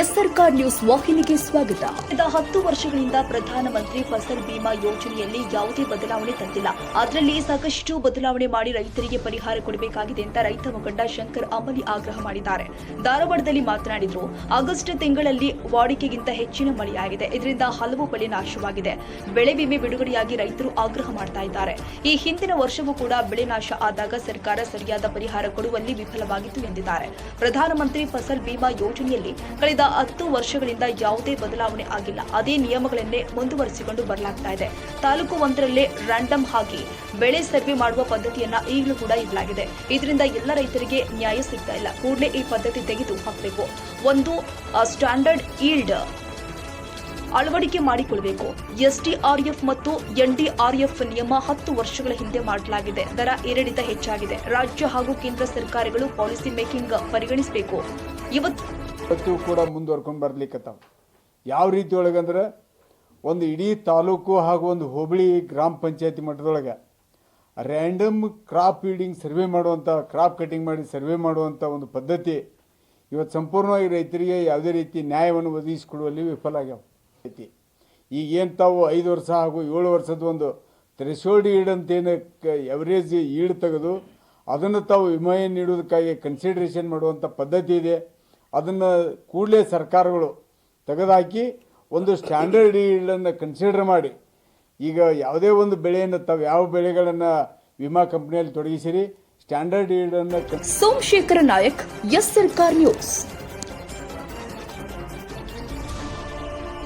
S Sarkar news ವಾಹಿನಿಗೆ ಸ್ವಾಗತ. ಕಳೆದ ಹತ್ತು ವರ್ಷಗಳಿಂದ ಪ್ರಧಾನಮಂತ್ರಿ ಫಸಲ್ ಬಿಮಾ ಯೋಜನೆಯಲ್ಲಿ ಯಾವುದೇ ಬದಲಾವಣೆ ತಂದಿಲ್ಲ ಅದರಲ್ಲಿ ಸಾಕಷ್ಟು ಬದಲಾವಣೆ ಮಾಡಿ ರೈತರಿಗೆ ಪರಿಹಾರ ಕೊಡಬೇಕಾಗಿದೆ ಅಂತ ರೈತ ಮುಖಂಡ ಶಂಕರ್ ಅಮಲಿ ಆಗ್ರಹ ಮಾಡಿದ್ದಾರೆ. ಧಾರವಾಡದಲ್ಲಿ ಮಾತನಾಡಿದ್ರು, ಆಗಸ್ಟ್ ತಿಂಗಳಲ್ಲಿ ವಾಡಿಕೆಗಿಂತ ಹೆಚ್ಚಿನ ಮಳೆಯಾಗಿದೆ. ಇದರಿಂದ ಹಲವು ಬೆಳೆ ನಾಶವಾಗಿದೆ. ಬೆಳೆ ವಿಮೆ ಬಿಡುಗಡೆಯಾಗಿ ರೈತರು ಆಗ್ರಹ ಮಾಡ್ತಾ ಇದ್ದಾರೆ. ಈ ಹಿಂದಿನ ವರ್ಷವೂ ಕೂಡ ಬೆಳೆ ನಾಶ ಆದಾಗ ಸರ್ಕಾರ ಸರಿಯಾದ ಪರಿಹಾರ ಕೊಡುವಲ್ಲಿ ವಿಫಲವಾಗಿತ್ತು ಎಂದಿದ್ದಾರೆ. ಪ್ರಧಾನಮಂತ್ರಿ ಫಸಲ್ ಬಿಮಾ ಯೋಜನೆಯಲ್ಲಿ ಕಳೆದ ಹತ್ತು ವರ್ಷಗಳಿಂದ ಯಾವುದೇ ಬದಲಾವಣೆ ಆಗಿಲ್ಲ. ಅದೇ ನಿಯಮಗಳನ್ನೇ ಮುಂದುವರಿಸಿಕೊಂಡು ಬರಲಾಗ್ತಾ ಇದೆ. ತಾಲೂಕು ಒಂದರಲ್ಲೇ ರ್ಯಾಂಡಮ್ ಆಗಿ ಬೆಳೆ ಸರ್ವೆ ಮಾಡುವ ಪದ್ಧತಿಯನ್ನ ಈಗಲೂ ಕೂಡ ಇಡಲಾಗಿದೆ. ಇದರಿಂದ ಎಲ್ಲ ರೈತರಿಗೆ ನ್ಯಾಯ ಸಿಗ್ತಾ ಇಲ್ಲ. ಕೂಡಲೇ ಈ ಪದ್ಧತಿ ತೆಗೆದು ಹಾಕಬೇಕು. ಒಂದು ಸ್ಟ್ಯಾಂಡರ್ಡ್ ಈಲ್ಡ್ ಅಳವಡಿಕೆ ಮಾಡಿಕೊಳ್ಬೇಕು. ಎಸ್ಡಿಆರ್ಎಫ್ ಮತ್ತು ಎನ್ಡಿಆರ್ಎಫ್ ನಿಯಮ ಹತ್ತು ವರ್ಷಗಳ ಹಿಂದೆ ಮಾಡಲಾಗಿದೆ. ದರ ಏರಿಳಿತ ಹೆಚ್ಚಾಗಿದೆ. ರಾಜ್ಯ ಹಾಗೂ ಕೇಂದ್ರ ಸರ್ಕಾರಗಳು ಪಾಲಿಸಿ ಮೇಕಿಂಗ್ ಪರಿಗಣಿಸಬೇಕು. ಇವತ್ತು ಇವತ್ತು ಕೂಡ ಮುಂದುವರ್ಕೊಂಡು ಬರ್ಲಿಕ್ಕತ್ತಾವ. ಯಾವ ರೀತಿ ಒಳಗಂದ್ರೆ ಒಂದು ಇಡೀ ತಾಲೂಕು ಹಾಗೂ ಒಂದು ಹೋಬಳಿ ಗ್ರಾಮ ಪಂಚಾಯತಿ ಮಟ್ಟದೊಳಗೆ ರ್ಯಾಂಡಮ್ ಕ್ರಾಪ್ ಫೀಡಿಂಗ್ ಸರ್ವೆ ಮಾಡುವಂಥ ಕ್ರಾಪ್ ಕಟಿಂಗ್ ಮಾಡಿ ಸರ್ವೆ ಮಾಡುವಂಥ ಒಂದು ಪದ್ಧತಿ ಇವತ್ತು ಸಂಪೂರ್ಣವಾಗಿ ರೈತರಿಗೆ ಯಾವುದೇ ರೀತಿ ನ್ಯಾಯವನ್ನು ಒದಗಿಸಿಕೊಡುವಲ್ಲಿ ವಿಫಲ ಆಗ್ಯಾವ. ಐತಿ ಈಗ ಏನು ತಾವು ಐದು ವರ್ಷ ಹಾಗೂ ಏಳು ವರ್ಷದ ಒಂದು ಥ್ರೆಶೋಲ್ಡ್ ಈಡ್ ಅಂತೇನು ಎವರೇಜ್ ಈಡ್ ತೆಗೆದು ಅದನ್ನು ತಾವು ವಿಮಯ ನೀಡೋದಕ್ಕಾಗಿ ಕನ್ಸಿಡರೇಷನ್ ಮಾಡುವಂಥ ಪದ್ಧತಿ ಇದೆ. ಅದನ್ನು ಕೂಡಲೇ ಸರ್ಕಾರಗಳು ತೆಗೆದುಹಾಕಿ ಒಂದು ಸ್ಟ್ಯಾಂಡರ್ಡ್ ಈಲ್ಡನ್ನು ಕನ್ಸಿಡರ್ ಮಾಡಿ. ಈಗ ಯಾವುದೇ ಒಂದು ಬೆಳೆಯನ್ನು ತಾವು ಯಾವ ಬೆಳೆಗಳನ್ನು ವಿಮಾ ಕಂಪ್ನಿಯಲ್ಲಿ ತೊಡಗಿಸಿರಿ, ಸ್ಟ್ಯಾಂಡರ್ಡ್ ಈಲ್ಡನ್ನು ಸೋಮಶೇಖರ ನಾಯಕ್, ಎಸ್ ಸರ್ಕಾರ್ ನ್ಯೂಸ್.